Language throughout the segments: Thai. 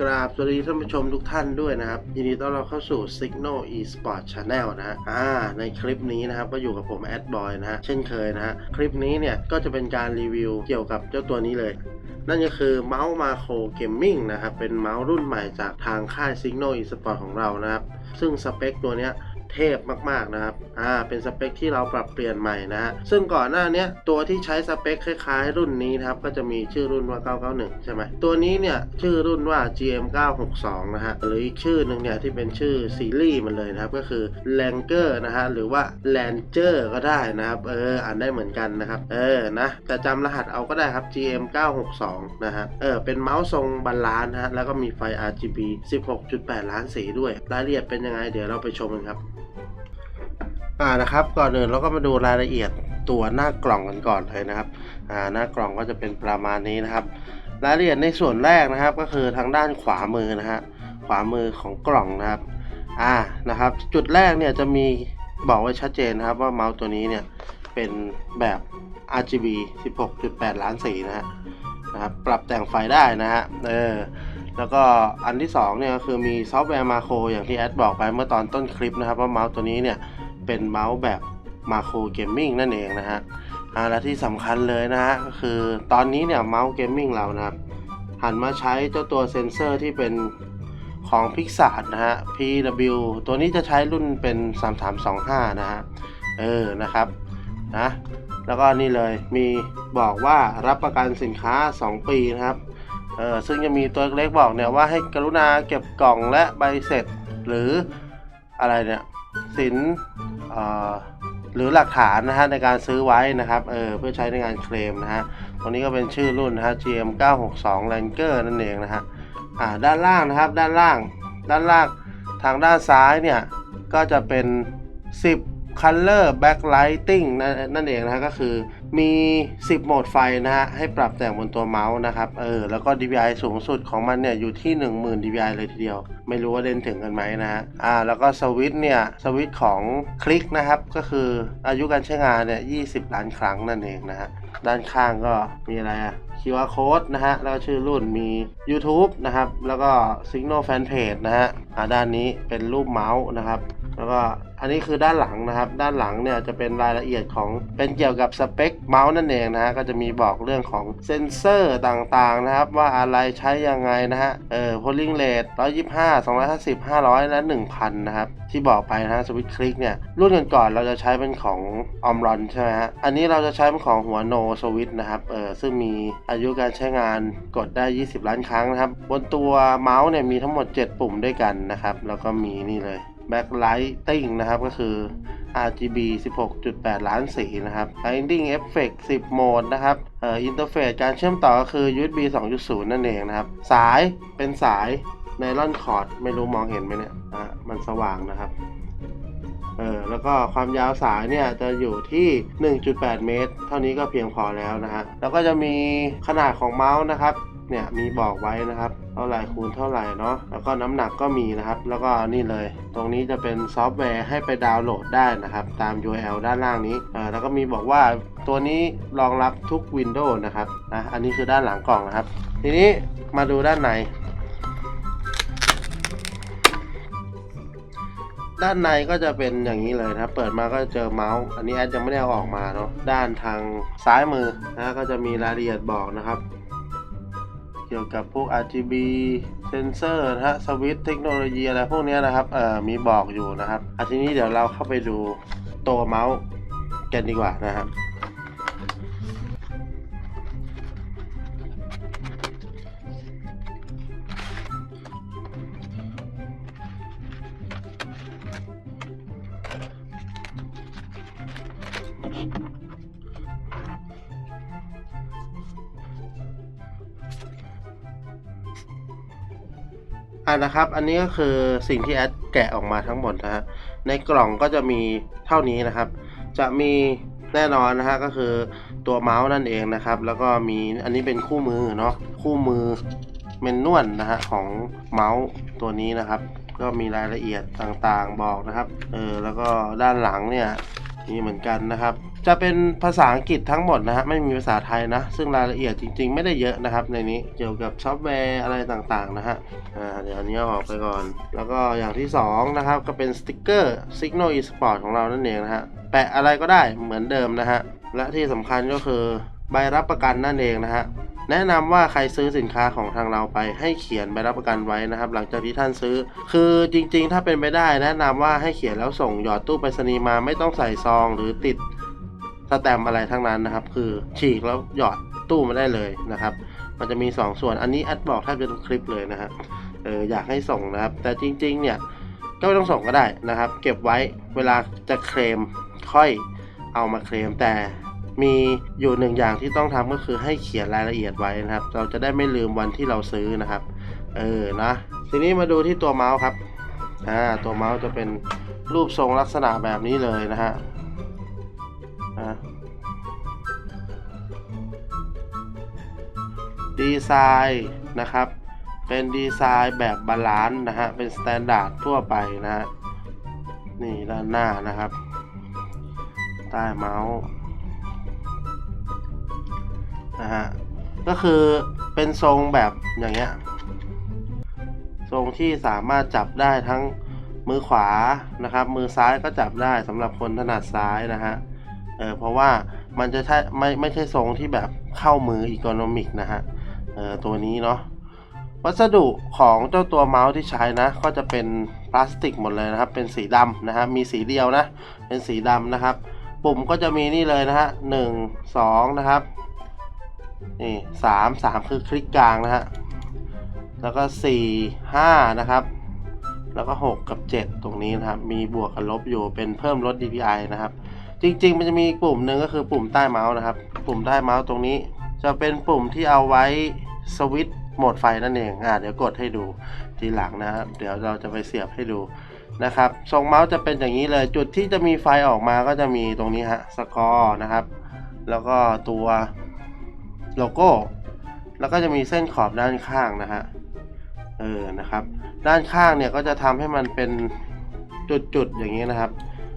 กราบสวัสดีท่านผู้ชมทุกท่านด้วยนะครับ ยินดีต้อนรับเข้าสู่ Signal Esport Channel นะฮะอ่าในคลิปนี้นะครับก็อยู่กับผมแอดบอยนะฮะเช่นเคยนะฮะคลิปนี้เนี่ยก็จะเป็นการรีวิวเกี่ยวกับเจ้าตัวนี้เลย นั่นก็คือเมาส์มาโครเกมมิ่งนะครับเป็นเมาส์รุ่นใหม่จากทางค่าย Signal Esport ของเรานะครับ ซึ่งสเปคตัวเนี้ย เทพมากๆนะครับ อ่า เป็นสเปคที่เราปรับเปลี่ยนใหม่นะฮะ ซึ่งก่อนหน้านี้ตัวที่ใช้สเปคคล้ายๆ รุ่นนี้นะครับ ก็จะมีชื่อรุ่นว่า 991 ใช่ไหม ตัวนี้เนี่ยชื่อรุ่นว่า GM 962นะฮะ หรืออีกชื่อหนึ่งเนี่ยที่เป็นชื่อซีรีส์มันเลยนะครับ ก็คือ Langer นะฮะ หรือว่า Langer ก็ได้นะครับ เออ อ่านได้เหมือนกันนะครับ เออ นะ แต่จำรหัสเอาก็ได้ครับ GM 962นะฮะ เออ เป็นเมาส์ทรงบาลานซ์นะฮะ แล้วก็มีไฟ RGB 16.8 ล้านสีด้วย รายละเอียดเป็นยังไงเดี๋ยวเราไปชมกันครับ อ่านะครับก่อนอื่นเราก็มาดูรายละเอียดตัวหน้ากล่องกันก่อนเลยนะครับอ่าหน้ากล่องก็จะเป็นประมาณนี้นะครับ รายละเอียดในส่วนแรกนะครับ ก็คือทางด้านขวามือนะฮะขวามือของกล่องนะครับอ่านะครับ จุดแรกเนี่ยจะมีบอกไว้ชัดเจนนะครับว่าเมาส์ตัวนี้เนี่ยเป็นแบบ RGB 16.8 ล้านสีนะฮะนะครับปรับแต่งไฟได้นะฮะเออแล้วก็อันที่2เนี่ยก็คือมีซอฟต์แวร์มาโครอย่างที่แอดบอกไปเมื่อตอนต้นคลิปนะครับว่าเมาส์ตัวนี้เนี่ย เป็นเมาส์แบบมาโครเกมมิ่งนั่นเองนะฮะและที่สำคัญเลยนะฮะก็คือตอนนี้เนี่ยเมาส์เกมมิ่งเรานะครับหันมาใช้เจ้าตัวเซนเซอร์ที่เป็นของ p i x a r นะฮะ PW ตัวนี้จะใช้รุ่นเป็น 3325 นะฮะ เออ นะครับ นะ แล้วก็นี่เลย มีบอกว่ารับประกันสินค้า 2 ปีนะครับ เออ ซึ่งจะมีตัวเล็กบอกเนี่ยว่าให้กรุณาเก็บกล่องและใบเสร็จ หรืออะไรเนี่ย สิน หรือหลักฐานนะฮะในการซื้อไว้นะครับเออเพื่อใช้ในการเคลมนะฮะตรงนี้ก็เป็นชื่อรุ่นนะฮะ GM 962 Ranger นั่นเองนะฮะอ่าด้านล่างนะครับด้านล่าง ด้านล่างทางด้านซ้ายเนี่ยก็จะเป็น 10 Color Backlighting นั่นนั่นเองนะก็คือมี 10 โหมดไฟนะฮะ ให้ปรับแต่งบนตัวเมาส์นะครับ เออ แล้วก็ DPI สูงสุดของมันเนี่ย อยู่ที่ 10,000 DPI เลยทีเดียว ไม่รู้ว่าเล่นถึงกันไหมนะฮะ อ่า แล้วก็สวิตช์เนี่ย สวิตช์ของคลิกนะครับ ก็คืออายุการใช้งานเนี่ย 20 ล้านครั้งนั่นเองนะฮะ ด้านข้างก็มีอะไรอะ QR code นะฮะ แล้วก็ชื่อรุ่นมี YouTube นะครับ แล้วก็ Signal Fanpage นะฮะ อ่า ด้านนี้เป็นรูปเมาส์นะครับ แล้วก็อันนี้คือด้านหลังนะครับ ด้านหลังเนี่ยจะเป็นรายละเอียดของเป็นเกี่ยวกับสเปคเมาส์นั่นเองนะฮะก็จะมีบอกเรื่องของเซนเซอร์ต่างๆนะครับ ว่าอะไรใช้ยังไงนะฮะเออ polling rate 125 250 500 และ 1000 นะครับ ที่บอกไปนะฮะสวิตคลิกเนี่ยรุ่นก่อนๆเราจะใช้เป็นของออมรอนใช่ไหมฮะอันนี้เราจะใช้เป็นของหัวโนสวิตนะครับเออซึ่งมีอายุการใช้งานกดได้ 20 ล้านครั้งนะครับ บนตัวเมาส์เนี่ยมีทั้งหมด 7 ปุ่มด้วยกันนะครับแล้วก็มีนี่เลย backlighting นะครับ ก็คือ RGB 16.8 ล้านสีนะครับ Lighting Effect 10 โหมดนะครับเอ่ออินเทอร์เฟซการเชื่อมต่อก็คือ USB 2.0 นั่นเองนะครับ สายเป็นสายไนลอนคอร์ดไม่รู้มองเห็นไหมเนี่ยอะมันสว่างนะครับเออแล้วก็ความยาวสายเนี่ยจะอยู่ที่ 1.8 เมตร เท่านี้ก็เพียงพอแล้วนะฮะแล้วก็จะมีขนาดของเมาส์นะครับ เนี่ยมีบอกไว้นะครับเท่าไหร่คูณเท่าไหร่เนาะแล้วก็น้ำหนักก็มีนะครับ แล้วก็นี่เลย ตรงนี้จะเป็นซอฟต์แวร์ให้ไปดาวน์โหลดได้นะครับ ตาม URL ด้านล่างนี้อ่าแล้วก็มีบอกว่าตัวนี้รองรับทุก Windows นะครับนะอันนี้คือด้านหลังกล่องนะครับ ทีนี้มาดูด้านในด้านในก็จะเป็นอย่างนี้เลยนะครับ เปิดมาก็จเจอเมาส์ อันนี้แอดยังไม่ได้เอาออกมาเนาะ ด้านทางซ้ายมือนะก็จะมีรายละเอียดบอกนะครับ เกี่ยวกับพวก RGB เซนเซอร์นะฮะสวิตช์เทคโนโลยีอะไรพวกนี้นะครับเอ่อมีบอกอยู่นะครับอันทีนี้เดี๋ยวเราเข้าไปดูตัวเมาส์กันดีกว่านะครับ อ่านะครับ อันนี้ก็คือสิ่งที่แอดแกะออกมาทั้งหมดนะฮะ ในกล่องก็จะมีเท่านี้นะครับ จะมีแน่นอนนะฮะก็คือตัวเมาส์นั่นเองนะครับ แล้วก็มีอันนี้เป็นคู่มือเนาะคู่มือเมนนวลนะฮะของเมาส์ตัวนี้นะครับ ก็มีรายละเอียดต่างๆบอกนะครับเออแล้วก็ด้านหลังเนี่ย มีเหมือนกันนะครับ จะเป็นภาษาอังกฤษทั้งหมดนะฮะไม่มีภาษาไทยนะ ซึ่งรายละเอียดจริง ๆ ไม่ได้เยอะนะครับ ในนี้เกี่ยวกับซอฟต์แวร์อะไรต่างๆนะฮะอ่าเดี๋ยวอันนี้ออกไปก่อน แล้วก็อย่างที่สองนะครับก็เป็นสติกเกอร์ Signal eSport ของเรานั่นเองนะฮะแปะอะไรก็ได้เหมือนเดิมนะฮะและที่สำคัญก็คือใบรับประกันนั่นเองนะฮะ แนะนำว่าใครซื้อสินค้าของทางเราไปให้เขียนใบรับประกันไว้นะครับ หลังจากที่ท่านซื้อ คือจริงๆ ถ้าเป็นไปได้แนะนำว่าให้เขียนแล้วส่งหยอดตู้ไปรษณีย์มาไม่ต้องใส่ซองหรือติดสแตมอะไรทั้งนั้นนะครับ คือฉีกแล้วหยอดตู้มาได้เลยนะครับ มันจะมี 2ส่วนอันนี้แอดบอกแทบจะทุกคลิปเลยนะฮะเอออยากให้ส่งนะครับ แต่จริงๆ เนี่ยก็ไม่ต้องส่งก็ได้นะครับ เก็บไว้เวลาจะเคลมค่อยเอามาเคลมแต่ มีอยู่หนึ่งอย่างที่ต้องทำก็คือให้เขียนรายละเอียดไว้นะครับ เราจะได้ไม่ลืมวันที่เราซื้อนะครับ เออนะทีนี้มาดูที่ตัวเมาส์ครับอ่าตัวเมาส์จะเป็นรูปทรงลักษณะแบบนี้เลยนะฮะอ่าดีไซน์นะครับ เป็นดีไซน์แบบบาลานซ์นะฮะ เป็นสแตนดาร์ดทั่วไปนะฮะ นี่ด้านหน้านะครับ ใต้เมาส์ นะฮะก็คือเป็นทรงแบบอย่างเงี้ยทรงที่สามารถจับได้ทั้งมือขวานะครับ มือซ้ายก็จับได้สำหรับคนถนัดซ้ายนะฮะเออเพราะว่ามันจะใช่ไม่ไม่ใช่ทรงที่แบบเข้ามืออีโคโนมิกนะฮะเออตัวนี้เนาะวัสดุของเจ้าตัวเมาส์ที่ใช้นะ ก็จะเป็นพลาสติกหมดเลยนะครับ เป็นสีดำนะฮะมีสีเดียวนะ เป็นสีดำนะครับ ปุ่มก็จะมีนี่เลยนะฮะหนึ่งสองนะครับ นี่สามสามคือคลิกกลางนะฮะ แล้วก็สี่ห้านะครับ แล้วก็หกกับเจ็ดตรงนี้นะครับ มีบวกกับลบอยู่เป็นเพิ่มลด DPI นะครับ จริง ๆ มันจะมีปุ่มหนึ่งก็คือปุ่มใต้เมาส์นะครับ ปุ่มใต้เมาส์ตรงนี้ จะเป็นปุ่มที่เอาไว้สวิตช์โหมดไฟนั่นเอง อ่าเดี๋ยวกดให้ดูทีหลังนะครับ เดี๋ยวเราจะไปเสียบให้ดูนะครับ ทรงเมาส์จะเป็นอย่างนี้เลย จุดที่จะมีไฟออกมาก็จะมีตรงนี้ฮะ สกอร์นะครับ แล้วก็ตัว โลโก้ แล้วก็จะมีเส้นขอบด้านข้างนะฮะ เออ นะครับ ด้านข้างเนี่ยก็จะทำให้มันเป็นจุดๆอย่างนี้นะครับ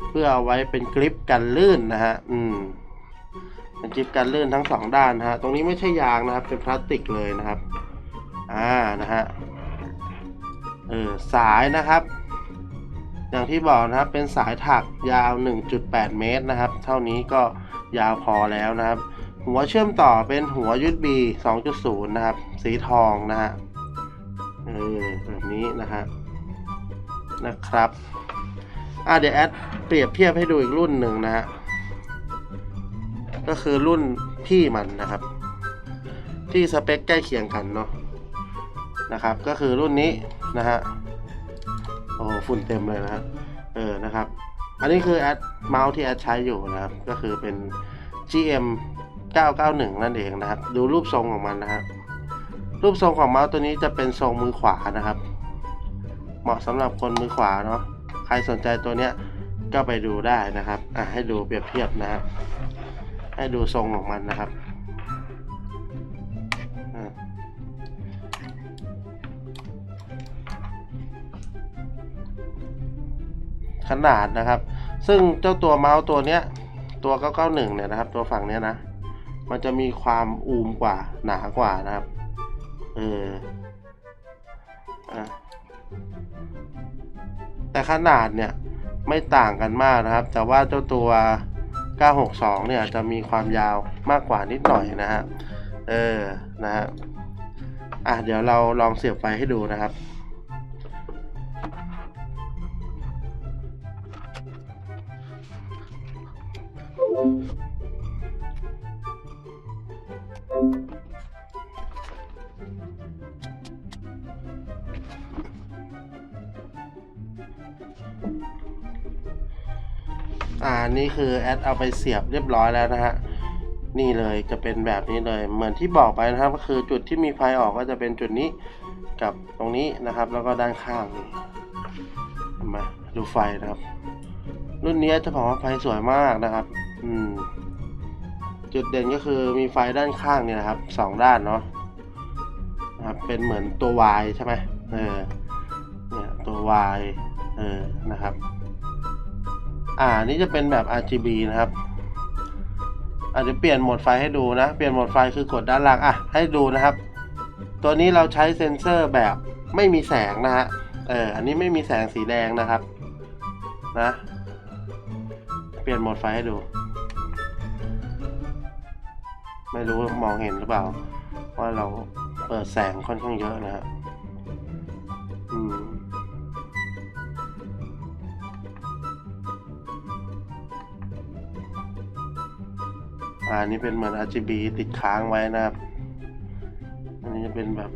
เพื่อเอาไว้เป็นกริปกันลื่นนะฮะ อืม เป็นกริปกันลื่นทั้งสองด้านนะฮะ ตรงนี้ไม่ใช่ยางนะครับ เป็นพลาสติกเลยนะครับ อ่า นะฮะ เออ สายนะครับอย่างที่บอกนะครับเป็นสายถักยาว 1.8 เมตรนะครับ เท่านี้ก็ยาวพอแล้วนะครับ หัวเชื่อมต่อเป็นหัว USB 2.0 นะครับ สีทองนะฮะเออแบบนี้นะฮะนะครับอะเดี๋ยวแอดเปรียบเทียบให้ดูอีกรุ่นหนึ่งนะฮะก็คือรุ่นพี่มันนะครับ ที่สเปคใกล้เคียงกันเนาะนะครับ ก็คือรุ่นนี้นะฮะโอ้ฝุ่นเต็มเลยนะฮะเออนะครับ อันนี้คือแอดเมาส์ที่แอดใช้อยู่นะครับ ก็คือเป็น GM 991 นั่นเองนะครับ ดูรูปทรงของมันนะครับ รูปทรงของเมาส์ตัวนี้จะเป็นทรงมือขวานะครับ เหมาะสำหรับคนมือขวาเนาะ ใครสนใจตัวเนี้ยก็ไปดูได้นะครับ อะให้ดูเปรียบเทียบนะครับ ให้ดูทรงของมันนะครับขนาดนะครับ ซึ่งเจ้าตัวเมาส์ตัวเนี้ยตัว 991 เนี่ยนะครับ ตัวฝั่งเนี้ยนะ มันจะมีความอูมกว่าหนากว่านะครับ เอออะแต่ขนาดเนี่ยไม่ต่างกันมากนะครับ แต่ว่าเจ้าตัว 962 เนี่ยจะมีความยาวมากกว่านิดหน่อยนะฮะ เออ นะฮะ อะเดี๋ยวเราลองเสียบไฟให้ดูนะครับ คือแอดเอาไปเสียบเรียบร้อยแล้วนะฮะนี่เลยจะเป็นแบบนี้เลย เหมือนที่บอกไปนะครับ ก็คือจุดที่มีไฟออกก็จะเป็นจุดนี้กับตรงนี้นะครับ แล้วก็ด้านข้างนี่มาดูไฟนะครับ รุ่นนี้จะบอกว่าไฟสวยมากนะครับ อืม จุดเด่นก็คือมีไฟด้านข้างเนี่ยนะครับสองด้านเนาะนะครับเป็นเหมือนตัว Y ใช่ไหมเออเนี่ยตัว Y เออนะครับ อ่านี่จะเป็นแบบ RGB นะครับอะเดี๋ยวเปลี่ยนโหมดไฟให้ดูนะ เปลี่ยนโหมดไฟคือกดด้านล่างอะให้ดูนะครับ ตัวนี้เราใช้เซ็นเซอร์แบบไม่มีแสงนะฮะเอออันนี้ไม่มีแสงสีแดงนะครับนะ เปลี่ยนโหมดไฟให้ดู ไม่รู้มองเห็นหรือเปล่าว่าเราเปิดแสงค่อนข้างเยอะนะฮะอื อันนี้เป็นเหมือน RGB ติดค้างไว้นะครับ อันนี้จะเป็นแบบ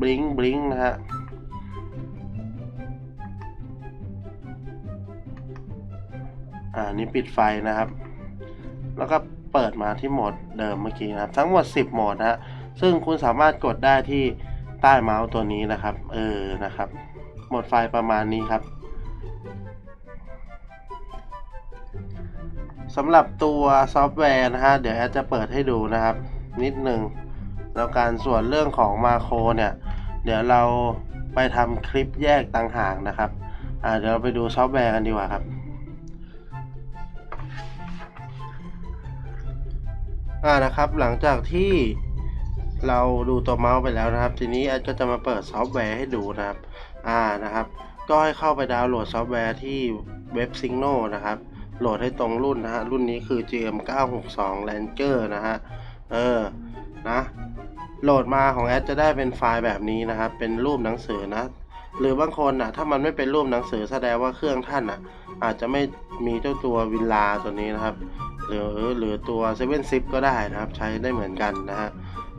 บลิงบลิงนะฮะอ่าอันนี้ปิดไฟนะครับ แล้วก็เปิดมาที่โหมดเดิมเมื่อกี้นะครับ ทั้งหมด 10 โหมดนะฮะ ซึ่งคุณสามารถกดได้ที่ใต้เมาส์ตัวนี้นะครับ เออ นะครับ โหมดไฟประมาณนี้ครับ สำหรับตัวซอฟต์แวร์นะฮะเดี๋ยวแอดจะเปิดให้ดูนะครับ นิดหนึ่งแล้วการส่วนเรื่องของมาโครเนี่ย เดี๋ยวเราไปทำคลิปแยกต่างหากนะครับอ่าเดี๋ยวเราไปดูซอฟต์แวร์กันดีกว่าครับ อ่านะครับหลังจากที่เราดูตัวเมาส์ไปแล้วนะครับ ทีนี้แอดก็จะมาเปิดซอฟต์แวร์ให้ดูนะครับ อ่านะครับ ก็ให้เข้าไปดาวน์โหลดซอฟต์แวร์ที่เว็บ Signo นะครับ โหลดให้ตรงรุ่นนะฮะ รุ่นนี้คือ GM 962 Ranger นะฮะ เออ นะ โหลดมาของแอดจะได้เป็นไฟล์แบบนี้นะครับ เป็นรูปหนังสือนะ หรือบางคนอะ ถ้ามันไม่เป็นรูปหนังสือแสดงว่าเครื่องท่านอะ อาจจะไม่มีเจ้าตัววิลลาตัวนี้นะครับ หรือหรือตัว7 Zip ก็ได้นะครับ ใช้ได้เหมือนกันนะฮะ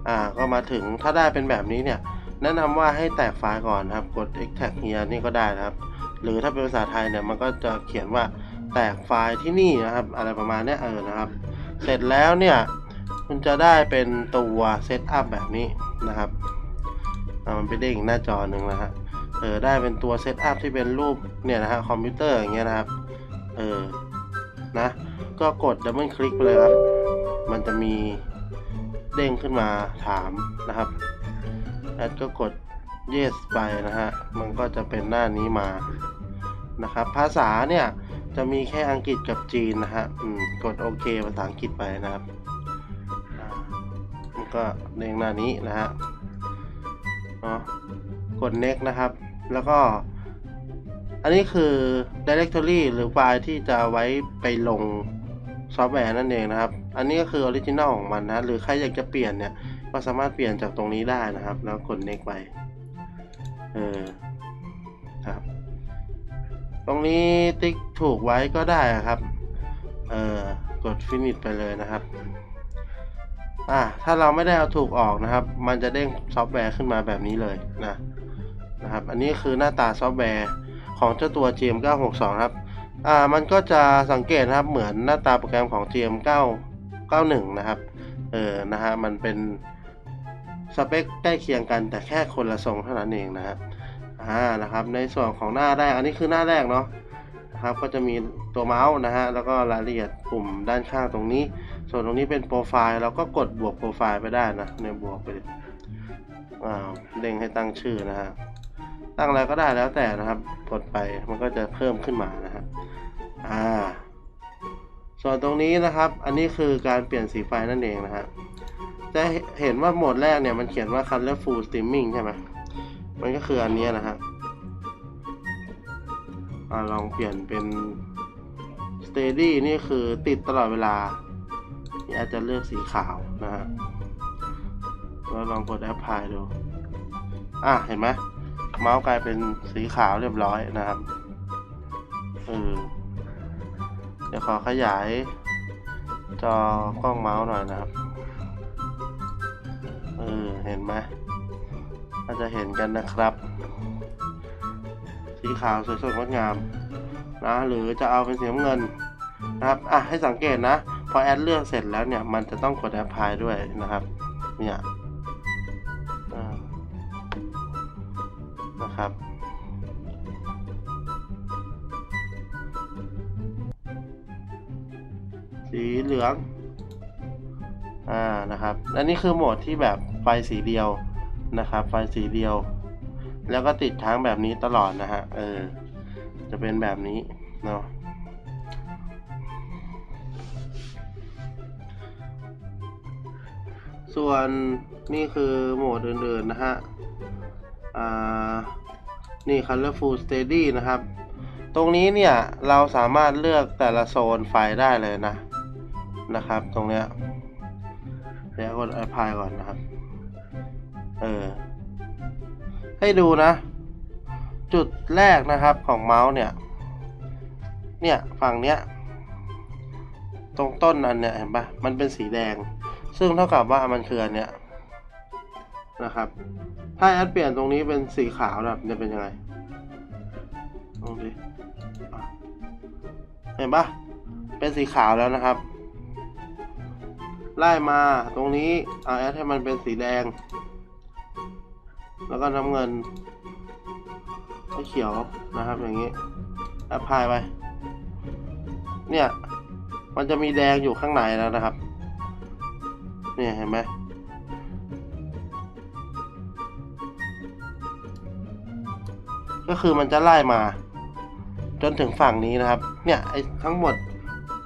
อ่า ก็มาถึงถ้าได้เป็นแบบนี้เนี่ย แนะนำว่าให้แตกไฟล์ก่อนนะครับ กด extract here นี่ก็ได้นะครับ หรือถ้าเป็นภาษาไทยเนี่ย มันก็จะเขียนว่า แตกไฟล์ที่นี่นะครับ อะไรประมาณนี้เออนะครับ เสร็จแล้วเนี่ยคุณจะได้เป็นตัวเซตอัพแบบนี้นะครับมันไปเด้งหน้าจอหนึ่งนะฮะเออได้เป็นตัวเซตอัพที่เป็นรูปเนี่ยนะฮะคอมพิวเตอร์อย่างเงี้ยนะครับเออนะก็กดดับเบิลคลิกไปเลยครับ มันจะมีเด้งขึ้นมาถามนะครับแอดก็กด yes ไปนะฮะมันก็จะเป็นหน้านี้มานะครับ ภาษาเนี่ย จะมีแค่อังกฤษกับจีนนะฮะอืมกดโอเคภาษาอังกฤษไปนะครับมันก็เด้งหน้านี้นะฮะเนาะกด next นะครับ แล้วก็ อันนี้คือ directory หรือไฟล์ที่จะไว้ไปลงซอฟต์แวร์นั่นเองนะครับ อันนี้ก็คือออริจินอลของมันนะ หรือใครอยากจะเปลี่ยนเนี่ย ก็สามารถเปลี่ยนจากตรงนี้ได้นะครับ แล้วกด next ไป เออ ตรงนี้ติ๊กถูกไว้ก็ได้ครับ เออกด finish ไปเลยนะครับ อ่าถ้าเราไม่ได้เอาถูกออกนะครับ มันจะเด้งซอฟต์แวร์ขึ้นมาแบบนี้เลยนะนะครับ อันนี้คือหน้าตาซอฟต์แวร์ของเจ้าตัว GM 962 ครับ อ่า มันก็จะสังเกตนะครับเหมือนหน้าตาโปรแกรมของ GM 991 นะครับ เออ นะฮะ มันเป็นสเปคใกล้เคียงกันแต่แค่คนละทรงเท่านั้นเองนะฮะ อ่านะครับ ในส่วนของหน้าแรกอันนี้คือหน้าแรกเนาะนะครับก็จะมีตัวเมาส์นะฮะแล้วก็รายละเอียดปุ่มด้านข้างตรงนี้ ส่วนตรงนี้เป็นโปรไฟล์เราก็กดบวกโปรไฟล์ไปได้นะเนี่ยบวกไปอ่าเด้งให้ตั้งชื่อนะฮะตั้งอะไรก็ได้แล้วแต่นะครับ กดไปมันก็จะเพิ่มขึ้นมานะฮะอ่า ส่วนตรงนี้นะครับ อันนี้คือการเปลี่ยนสีไฟนั่นเองนะฮะจะเห็นว่าโหมดแรกเนี่ยมันเขียนว่า colorful streaming ใช่ไหม มันก็คืออันนี้นะฮะอ่าลองเปลี่ยนเป็น steady นี่คือติดตลอดเวลานี่อาจจะเลือกสีขาวนะฮะแล้วลองกด apply ดู อะ เห็นไหมเมาส์กลายเป็นสีขาวเรียบร้อยนะครับเออเดี๋ยวขอขยาย จอกล้องเมาส์หน่อยนะครับ เออ เห็นไหม อาจะเห็นกันนะครับ สีขาวสวยสดงดงามนะหรือจะเอาเป็นสีน้ำเงินนะครับอะให้สังเกตนะ พอแอดเลือกเสร็จแล้วเนี่ย มันจะต้องกดแอปพลายด้วยนะครับ เนี่ยนะครับสีเหลือง อ่า นะครับ และนี่คือโหมดที่แบบไฟสีเดียว นะครับ ไฟสีเดียว แล้วก็ติดค้างแบบนี้ตลอดนะฮะ เออ จะเป็นแบบนี้เนาะส่วนนี่คือโหมดอื่นๆนะฮะ อ่า นี่ Colorful Steady นะครับ ตรงนี้เนี่ย เราสามารถเลือกแต่ละโซนไฟได้เลยนะ นะครับ ตรงเนี้ยเดี๋ยวกด apply ก่อนนะครับ เออ ให้ดูนะ จุดแรกนะครับของเมาส์เนี่ย เนี่ยฝั่งเนี้ย ตรงต้นอันเนี่ยเห็นปะมันเป็นสีแดง ซึ่งเท่ากับว่ามันคืออันเนี้ยนะครับ ถ้าแอดเปลี่ยนตรงนี้เป็นสีขาวนะจะเป็นยังไงลองดิเห็นปะเป็นสีขาวแล้วนะครับ ไล่มาตรงนี้เอาแอดให้มันเป็นสีแดง แล้วก็น้ำเงินก็เขียวนะครับอย่างนี้แอปพลายไป เนี่ย มันจะมีแดงอยู่ข้างในแล้วนะครับ เนี่ยเห็นไหมก็คือมันจะไล่มา จนถึงฝั่งนี้นะครับ เนี่ยไอ้ทั้งหมด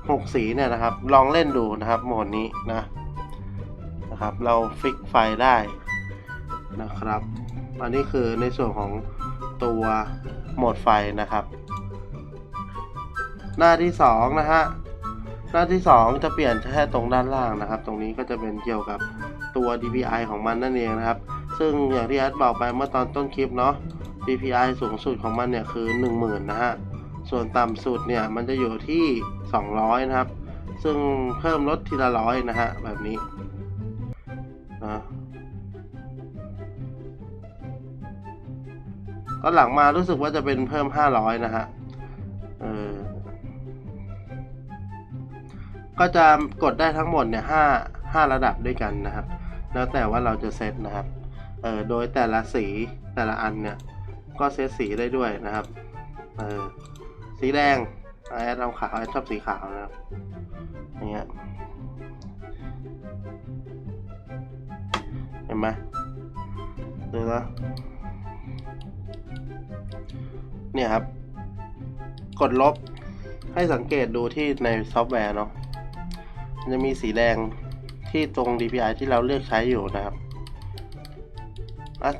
หกสีเนี่ยนะครับ ลองเล่นดูนะครับโหมดนี้นะนะครับ เราฟิกไฟได้นะครับ อันนี้คือในส่วนของตัวโหมดไฟนะครับ หน้าที่สองนะฮะหน้าที่สองจะเปลี่ยนแค่ตรงด้านล่างนะครับ ตรงนี้ก็จะเป็นเกี่ยวกับตัว DPI ของมันนั่นเองนะครับ ซึ่งอย่างที่แอดบอกไปเมื่อตอนต้นคลิปเนาะ DPI สูงสุดของมันเนี่ยคือ 10,000นะฮะส่วนต่ำสุดเนี่ยมันจะอยู่ที่ 200 นะครับ ซึ่งเพิ่มลดทีละร้อยนะฮะแบบนี้นะ ก็หลังมารู้สึกว่าจะเป็นเพิ่ม500นะฮะ เออ ก็จะกดได้ทั้งหมดเนี่ยห้าห้าระดับด้วยกันนะครับ แล้วแต่ว่าเราจะเซตนะครับ เออโดยแต่ละสีแต่ละอันเนี่ย ก็เซตสีได้ด้วยนะครับ เออ สีแดงแอดเราขาวแอดชอบสีขาวนะครับอย่างเงี้ยเห็นไหมดูนะ เนี่ยครับ กดลบให้สังเกตดูที่ในซอฟต์แวร์เนาะมันจะมีสีแดงที่ตรง DPI ที่เราเลือกใช้อยู่นะครับ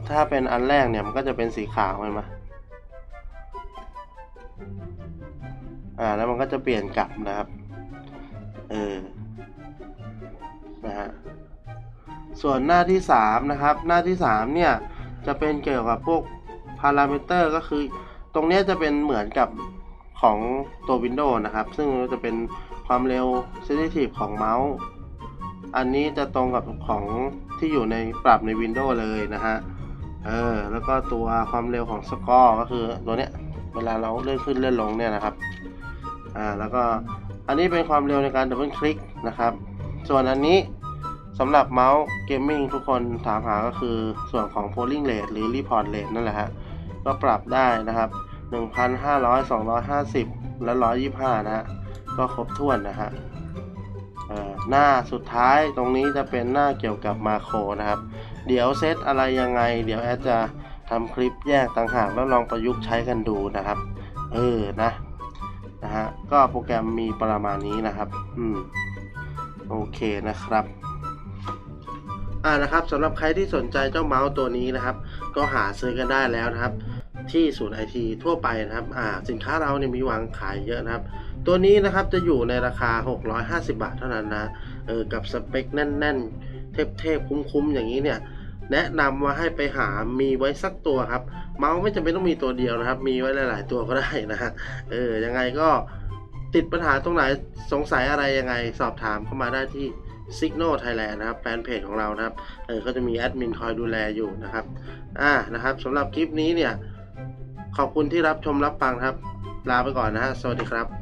ถ้าเป็นอันแรกเนี่ยมันก็จะเป็นสีขาวเห็นไหมอ่าแล้วมันก็จะเปลี่ยนกลับนะครับ เออ นะฮะ ส่วนหน้าที่สามนะครับ หน้าที่สามเนี่ย จะเป็นเกี่ยวกับพวกพารามิเตอร์ก็คือ ตรงนี้จะเป็นเหมือนกับของตัว Windows นะครับ ซึ่งจะเป็นความเร็ว sensitive ของเมาส์ อันนี้จะตรงกับของที่อยู่ในปรับใน Windows เลยนะฮะ เออ แล้วก็ตัวความเร็วของสกอร์ก็คือตัวเนี้ย เวลาเราเลื่อนขึ้นเลื่อนลงเนี่ยนะครับ อ่า แล้วก็อันนี้เป็นความเร็วในการดับเบิลคลิกนะครับ ส่วนอันนี้สำหรับเมาส์เกมมิ่งทุกคนถามหาก็คือส่วนของ polling rate หรือ report rate นั่นแหละฮะ ก็ปรับได้นะครับ 1,500 250 และ 125 นะฮะ ก็ครบถ้วนนะฮะเอ่อหน้าสุดท้ายตรงนี้จะเป็นหน้าเกี่ยวกับมาโครนะครับ เดี๋ยวเซตอะไรยังไง เดี๋ยวแอดจะทำคลิปแยกต่างหากแล้วลองประยุกต์ใช้กันดูนะครับ เออนะนะฮะก็โปรแกรมมีประมาณนี้นะครับ อืมโอเคนะครับอ่านะครับสำหรับใครที่สนใจเจ้าเมาส์ตัวนี้นะครับ ก็หาซื้อกันได้แล้วนะครับ ที่ศูนย์ไอทีทั่วไปนะครับอ่าสินค้าเราเนี่ยมีวางขายเยอะนะครับ ตัวนี้นะครับจะอยู่ในราคา 650 บาทเท่านั้นนะเออกับสเปคแน่น ๆ เทพๆคุ้มๆอย่างนี้เนี่ยแนะนำว่าให้ไปหามีไว้สักตัวครับ เมาส์ไม่จำเป็นต้องมีตัวเดียวนะครับ มีไว้หลาย ๆ ตัวก็ได้นะฮะเออยังไงก็ติดปัญหาตรงไหนสงสัยอะไรยังไงสอบถามเข้ามาได้ที่ Signal Thailand นะครับแฟนเพจของเรานะครับเออก็จะมีแอดมินคอยดูแลอยู่นะครับอ่านะครับสำหรับคลิปนี้เนี่ย ขอบคุณที่รับชมรับฟังครับ ลาไปก่อนนะฮะ สวัสดีครับ